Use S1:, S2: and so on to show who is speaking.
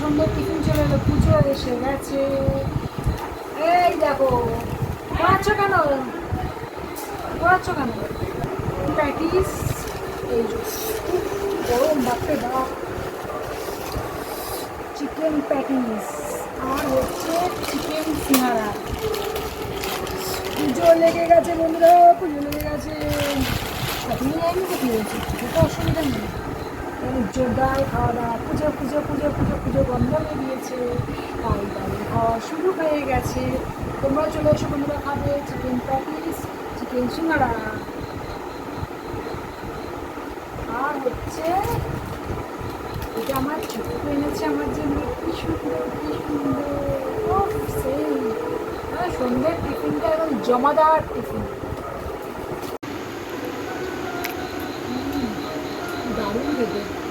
S1: সন্ধ্যের টিফিন চলে এলো, পুজো এসে গেছে। এই দেখো পড়াচ্ছ কেন? পড়াচ্ছ কেন? প্যাটিস এই গরম বাপরে বাপ। Chicken patties. আর হচ্ছে চিকেন সিঙ্গারা। পুজো লেগে গেছে বন্ধুরা, পুজো লেগে গেছে। শপিং লাইনে তো কী সেটা অসুবিধা নেই। জোরদার খাওয়া দাওয়া, পুজো পুজো পুজো পুজো পুজো হয়ে গিয়েছে। তাই তাই খাওয়া শুরু হয়ে গেছে। তোমরা চলে এসো বন্ধুরা খাবে চিকেন প্যাটিস চিকেন সিঙ্গারা। আর হচ্ছে, এটা আমার ছোট এনেছে আমার জন্য। কি সুন্দর কি সুন্দর। সেই। মানে সন্ধ্যের টিফিনটা একদম জমাদার টিফিন। দারুণ খেতে।